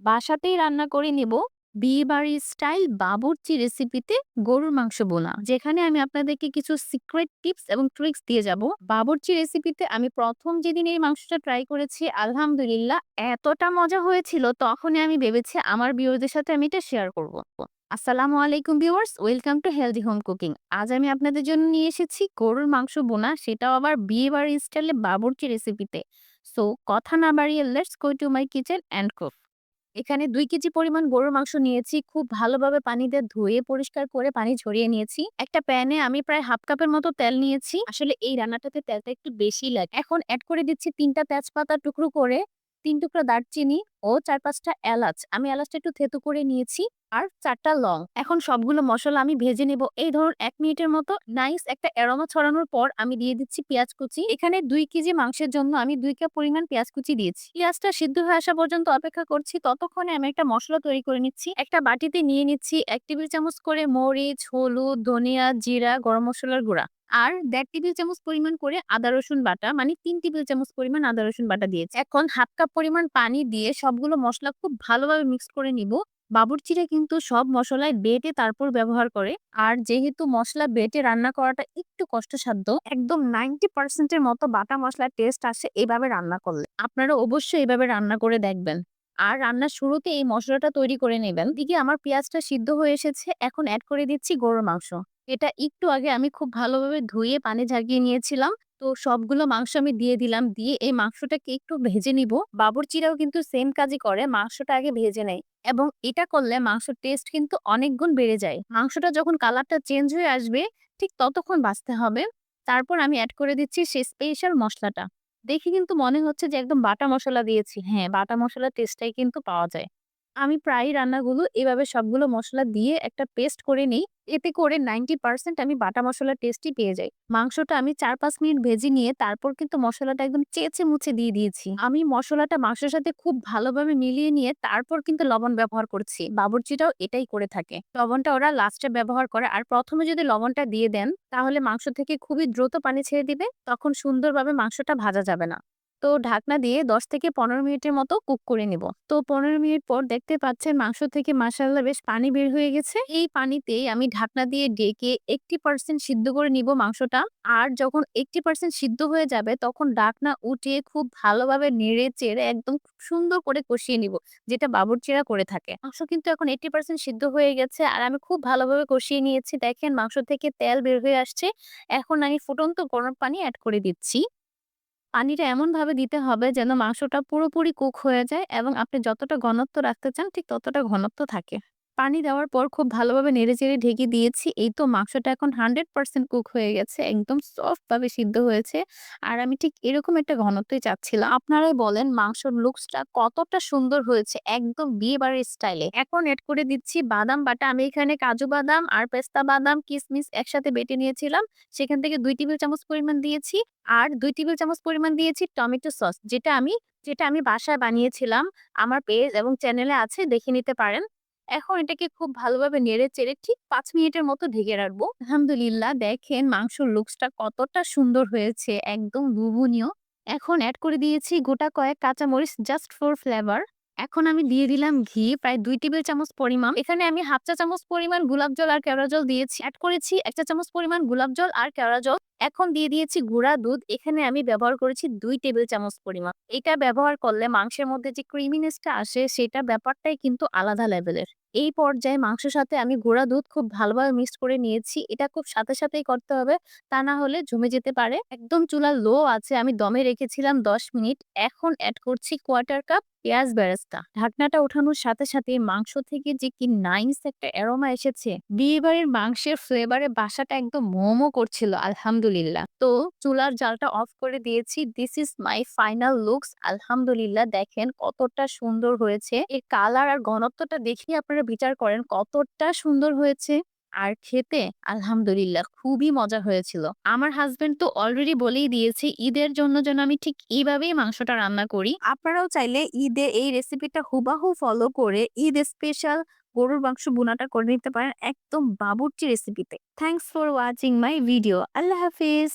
বাসাতেই রান্না করে নিব বিয়েবাড়ির স্টাইল বাবুর্চি রেসিপিতে গরুর মাংস বোনা। যেখানে আমি আপনাদেরকে কিছু সিক্রেট টিপস এবং ট্রিক্স দিয়ে যাব। বাবুর্চি রেসিপিতে আমি প্রথম যেদিন এই মাংসটা ট্রাই করেছি, আলহামদুলিল্লাহ এতটা মজা হয়েছিল, তখনই আমি ভেবেছি আমার বিয়রদের সাথে আমি এটা শেয়ার করব। আসসালামু আলাইকুম viewers, welcome to healthy home cooking. আজ আমি আপনাদের জন্য নিয়ে এসেছি গরুর মাংস বোনা, সেটাও আবার বিয়ে বাড়ির স্টাইলে বাবুর্চি রেসিপিতে। সো, কথা না বাড়িয়ে let's go to my kitchen and cook. এখানে দুই কেজি পরিমাণ গরুর মাংস নিয়েছি। খুব ভালোভাবে পানি দিয়ে ধুয়ে, পরিষ্কার করে পানি ঝরিয়ে নিয়েছি। একটা প্যানে আমি প্রায় হাফ কাপের মতো তেল নিয়েছি। আসলে এই রান্নাটাতে তেলটা একটু বেশি লাগে। এখন অ্যাড করে দিচ্ছি তিনটা তেজপাতা টুকরো করে তিন টুকরা দারচিনি ও চার পাঁচটা এলাচ। আমি এলাচটা একটু থেতু করে নিয়েছি আর চারটা লং। এখন সবগুলো মশলা আমি ভেজে নেব। এই ধরুন, এক মিনিটের মতো নাইস একটা এরোমা ছড়ানোর পর আমি দিয়ে দিচ্ছি পেঁয়াজ কুচি। এখানে দুই কেজি মাংসের জন্য আমি দুই কাপ পরিমাণ পেঁয়াজ কুচি দিয়েছি। পেঁয়াজটা সিদ্ধ হয়ে আসা পর্যন্ত অপেক্ষা করছি। ততক্ষণে আমি একটা মশলা তৈরি করে নিচ্ছি। একটা বাটিতে নিয়ে নিচ্ছি এক টেবিল চামচ করে মরিচ, হলুদ, ধনিয়া, জিরা, গরম মশলার গুঁড়া। আর দেড় টেবিল চামচ পরিমাণ করে আদা, রসুন বাটা মানে তিন টেবিল চামচ পরিমাণ আদা, রসুন বাটা দিয়েছি। এখন হাফ কাপ পরিমাণ পানি দিয়ে সবগুলো মশলা খুব ভালোভাবে মিক্স করে নিব। বাবুর্চিরা কিন্তু সব মশলায় বেটে তারপর ব্যবহার করে। আর যেহেতু মশলা বেটে রান্না করাটা একটু কষ্টসাধ্য, একদম নাইনটি পার্সেন্টের মতো বাটা মশলার টেস্ট আসে এইভাবে রান্না করলে। আপনারা অবশ্যই এইভাবে রান্না করে দেখবেন। আর রান্নার শুরুতে এই মশলাটা তৈরি করে নেবেন। দিকে আমার পেঁয়াজটা সিদ্ধ হয়ে এসেছে। এখন অ্যাড করে দিচ্ছি গরুর মাংস। এটা একটু আগে আমি খুব ভালোভাবে ধুয়ে পানি ঝাঁকিয়ে নিয়েছিলাম। তো সবগুলো মাংস আমি দিয়ে দিলাম। দিয়ে এই মাংসটাকে একটু ভেজে নিব। বাবুর্চিরাও কিন্তু সেম কাজই করে, মাংসটা আগে ভেজে নেয়। এবং এটা করলে মাংসের টেস্ট কিন্তু অনেক গুণ বেড়ে যায়। মাংসটা যখন কালারটা চেঞ্জ হয়ে আসবে, ঠিক ততক্ষণ বাঁচতে হবে। তারপর আমি অ্যাড করে দিচ্ছি সেই স্পেশাল মশলাটা। দেখে কিন্তু মনে হচ্ছে যে একদম বাটা মশলা দিয়েছি। হ্যাঁ বাটা মশলার টেস্টটাই কিন্তু পাওয়া যায়। আমি প্রায় রান্নাগুলো এভাবে সবগুলো মশলা দিয়ে একটা পেস্ট করে নিই। এতে করে নাইনটি পার্সেন্ট আমি বাটা মশলার টেস্টই পেয়ে যাই। মাংসটা আমি চার পাঁচ মিনিট ভেজে নিয়ে তারপর কিন্তু মশলাটা একদম চেঁচে মুছে দিয়ে দিয়েছি। আমি মশলাটা মাংসের সাথে খুব ভালোভাবে মিলিয়ে নিয়ে তারপর কিন্তু লবণ ব্যবহার করছি। বাবুর্চিটাও এটাই করে থাকে। লবণটা ওরা লাস্টে ব্যবহার করে। আর প্রথমে যদি লবণটা দিয়ে দেন, তাহলে মাংস থেকে খুবই দ্রুত পানি ছেড়ে দিবে। তখন সুন্দরভাবে মাংসটা ভাজা যাবে না। তো ঢাকনা দিয়ে ১০ থেকে ১৫ মিনিটের মতো কুক করে নিব। তো ১৫ মিনিট পর দেখতে পাচ্ছেন মাংস থেকে মাসাল্লাহ বেশ পানি বের হয়ে গেছে। এই পানিতে আমি ঢাকনা দিয়ে ডেকে একটি পার্সেন্ট সিদ্ধ করে নিব মাংসটা। আর যখন একটি পার্সেন্ট সিদ্ধ হয়ে যাবে তখন ঢাকনা উঠিয়ে খুব ভালোভাবে নেড়ে চেড়ে একদম খুব সুন্দর করে কষিয়ে নিব, যেটা বাবুর্চিরা করে থাকে। মাংস কিন্তু এখন এইটি পার্সেন্ট সিদ্ধ হয়ে গেছে আর আমি খুব ভালোভাবে কষিয়ে নিয়েছি। দেখেন মাংস থেকে তেল বের হয়ে আসছে। এখন আমি ফুটন্ত গরম পানি অ্যাড করে দিচ্ছি। পানিটা এমনভাবে দিতে হবে যেন মাংসটা পুরোপুরি কুক হয়ে যায় এবং আপনি যতটা ঘনত্ব রাখতে চান, ঠিক ততটা ঘনত্ব থাকে। পানি দেওয়ার পর খুব ভালোভাবে নেড়ে নেড়েচেড়ে ঢেকে দিয়েছি। এই তো মাংসটা এখন 100% কুক হয়ে গেছে। একদম সফট ভাবে সিদ্ধ হয়েছে। আর আমি ঠিক এরকম একটা ঘনত্বই চাচ্ছিলাম। আপনারাই বলেন মাংসর লুকসটা কতটা সুন্দর হয়েছে একদম বিয়েবাড়ির স্টাইলে। এখন এড করে দিচ্ছি বাদাম বাটা। আমি এখানে কাজু বাদাম আর পেস্তা বাদাম, কিসমিস একসাথে বেটে নিয়েছিলাম। সেখান থেকে দুই টেবিল চামচ পরিমাণ দিয়েছি। আর দুই টেবিল চামচ পরিমাণ দিয়েছি টমেটো সস যেটা আমি যেটা আমি বাসায় বানিয়েছিলাম। আমার পেজ এবং চ্যানেলে আছে দেখে নিতে পারেন। এখন এটাকে খুব ভালোভাবে নেড়ে চেড়ে ঠিক পাঁচ মিনিটের মতো ঢেকে রাখব। আলহামদুলিল্লাহ, দেখেন মাংসর লুকসটা কতটা সুন্দর হয়েছে, একদম লোভনীয়। এখন অ্যাড করে দিয়েছি গোটা কয়েক কাঁচামরিচ জাস্ট ফর ফ্লেভার এখন আমি দিয়ে দিলাম ঘি, প্রায় দুই টেবিল চামচ পরিমাণ। এখানে আমি হাফ চা চামচ পরিমাণ গোলাপ জল আর কেওড়া জল দিয়েছি। অ্যাড করেছি এক চা চামচ পরিমাণ গোলাপ জল আর কেওড়া জল। এখন দিয়ে দিয়েছি গুঁড়া দুধ। এখানে আমি ব্যবহার করেছি দুই টেবিল চামচ পরিমাণ। এটা ব্যবহার করলে মাংসের মধ্যে যে ক্রিমিনেসটা আসে, সেটা ব্যাপারটাই কিন্তু আলাদা লেভেলের এই পর্যায়ে মাংসের সাথে আমি গুঁড়া দুধ খুব ভালোভাবে মিক্সড করে নিয়েছি। এটা খুব সাথে সাথেই করতে হবে। তা না হলে জমে যেতে পারে। একদম চুলা লো আছে। আমি দমে রেখেছিলাম দশ মিনিট। এখন অ্যাড করছি কোয়ার্টার কাপ পেঁয়াজ বেরেস্তা। ঢাকনাটা ওঠানোর সাথে সাথে মাংস থেকে যে কি নাইস একটা অ্যারোমা এসেছে, বিয়েবাড়ির মাংসের ফ্লেভারে বাসাটা একদম মোমো করছিল, আলহামদুলিল্লাহ। তো চুলার জালটা অফ করে দিয়েছি। This is my final looks আলহামদুলিল্লাহ। দেখেন কতটা সুন্দর হয়েছে। এর কালার আর ঘনত্বটা দেখে আপনারা বিচার করেন কতটা সুন্দর হয়েছে। আর খেতে আলহামদুলিল্লাহ খুবই মজা হয়েছিল। আমার হাজবেন্ড তো অলরেডি বলেই দিয়েছে, ঈদের জন্য যেন আমি ঠিক এইভাবেই মাংসটা রান্না করি। আপনারাও চাইলে ঈদে এই রেসিপিটা হুবাহু ফলো করে ঈদ স্পেশাল গরুর মাংস বুনাটা করে নিতে পারেন একদম বাবুর্চি রেসিপিতে thanks for watching my video Allah Hafiz.